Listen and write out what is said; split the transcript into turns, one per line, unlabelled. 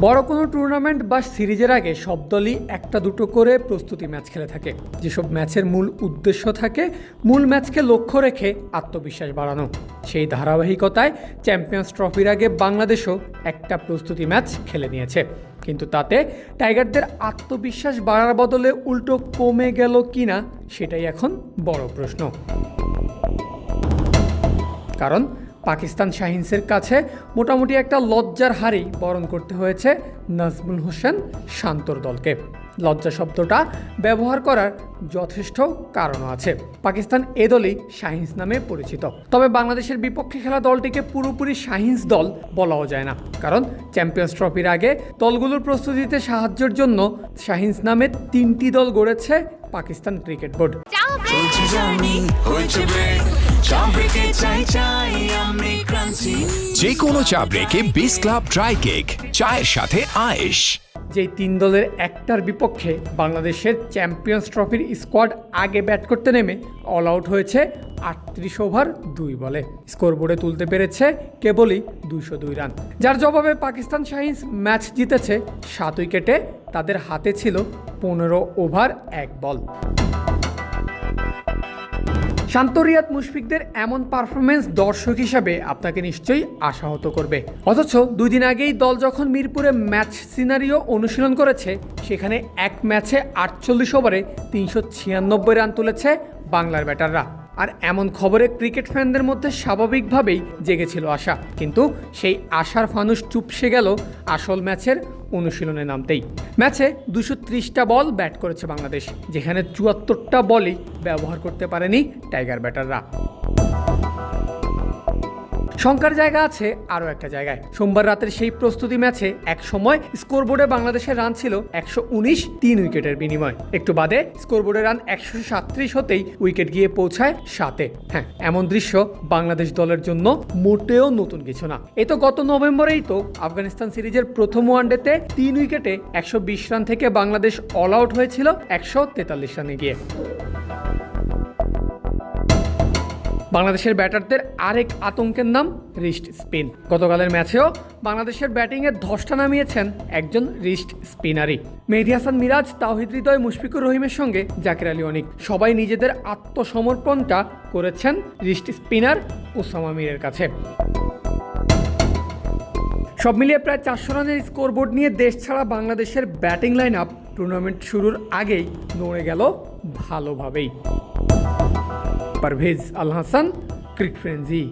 বড় কোনো টুর্নামেন্ট বা সিরিজের আগে সব দলই একটা দুটো করে প্রস্তুতি ম্যাচ খেলে থাকে। যেসব ম্যাচের মূল উদ্দেশ্য থাকে, মূল ম্যাচকে লক্ষ্য রেখে আত্মবিশ্বাস বাড়ানো। সেই ধারাবাহিকতায় চ্যাম্পিয়ন্স ট্রফির আগে বাংলাদেশও একটা প্রস্তুতি ম্যাচ খেলে নিয়েছে। কিন্তু তাতে টাইগারদের আত্মবিশ্বাস বাড়ার বদলে উল্টো কমে গেল কিনা, সেটাই এখন বড় প্রশ্ন। কারণ পাকিস্তান শাহিনসের কাছে মোটামুটি একটা লজ্জার হারেই বরণ করতে হয়েছে নাজমুল হোসেন শান্তর দলকে। লজ্জা শব্দটা ব্যবহার করার যথেষ্ট কারণও আছে। পাকিস্তান এ দলই শাহিন্স নামে পরিচিত। তবে বাংলাদেশের বিপক্ষে খেলা দলটিকে পুরোপুরি শাহিন্স দল বলাও যায় না। কারণ চ্যাম্পিয়ন্স ট্রফির আগে দলগুলোর প্রস্তুতিতে সাহায্যের জন্য শাহিন্স নামে তিনটি দল গড়েছে পাকিস্তান ক্রিকেট বোর্ড।
চা ব্রেকে চাই চাই আমি ক্রান্তি।
যে কোনো চা ব্রেকে বিস ক্লাব ড্রাই কেক চায়ের সাথে আয়েশ।
যেই তিন দলের একটার বিপক্ষে বাংলাদেশের চ্যাম্পিয়ন্স ট্রফির স্কোয়াড আগে ব্যাট করতে নেমে অল আউট হয়েছে আটত্রিশ ওভার দুই বলে। স্কোরবোর্ডে তুলতে পেরেছে কেবলই দুইশো দুই রান যার জবাবে পাকিস্তান শাহিনস ম্যাচ জিতেছে সাত উইকেটে তাদের হাতে ছিল পনেরো ওভার এক বল। শান্তরিয়াত মুশফিকদের এমন পারফরমেন্স দর্শক হিসাবে আপনাকে নিশ্চয়ই আশাহত করবে। অথচ দুই দিন আগেই দল যখন মিরপুরে ম্যাচ সিনারিও অনুশীলন করেছে, সেখানে এক ম্যাচে আটচল্লিশ ওভারে তিনশো ছিয়ানব্বই রান তুলেছে বাংলার ব্যাটাররা। আর এমন খবরে ক্রিকেট ফ্যানদের মধ্যে স্বাভাবিকভাবেই জেগেছিল আশা। কিন্তু সেই আশার ফানুষ চুপসে গেল আসল ম্যাচের অনুশীলনে নামতেই। ম্যাচে দুশো ত্রিশটা বল ব্যাট করেছে বাংলাদেশ, যেখানে চুয়াত্তরটা বলই ব্যবহার করতে পারেনি টাইগার ব্যাটাররা। শঙ্কার জায়গা আছে, আরও একটা জায়গায়। সোমবার রাতের সেই প্রস্তুতি ম্যাচে এক সময় স্কোরবোর্ডে বাংলাদেশের রান ছিল একশো উনিশ তিন উইকেটের বিনিময়। একটু বাদে স্কোরবোর্ডে রান একশো সাতত্রিশ হতেই উইকেট গিয়ে পৌঁছায় সাতে। হ্যাঁ এমন দৃশ্য বাংলাদেশ দলের জন্য মোটেও নতুন কিছু না। এ তো গত নভেম্বরেই তো আফগানিস্তান সিরিজের প্রথম ওয়ানডেতে তিন উইকেটে একশো বিশ রান থেকে বাংলাদেশ অল আউট হয়েছিল একশো তেতাল্লিশ রানে গিয়ে। বাংলাদেশের ব্যাটারদের আরেক আতঙ্কের নাম রিস্ট স্পিন। গতকালের ম্যাচেও বাংলাদেশের ব্যাটিংয়ে ধসটা নামিয়েছেন একজন রিস্ট স্পিনারই। মেহেদি হাসান মিরাজ, তাওহিদ হৃদয়, মুশফিকুর রহিমের সঙ্গে জাকির আলী অনিক। সবাই নিজেদের আত্মসমর্পণটা করেছেন রিস্ট স্পিনার ওসামা মীরের কাছে। সব মিলিয়ে প্রায় চারশো রানের স্কোরবোর্ড নিয়ে দেশ ছাড়া বাংলাদেশের ব্যাটিং লাইন আপ টুর্নামেন্ট শুরুর আগেই নড়ে গেল ভালোভাবেই। Parvez Al Hasan Cric Frenzy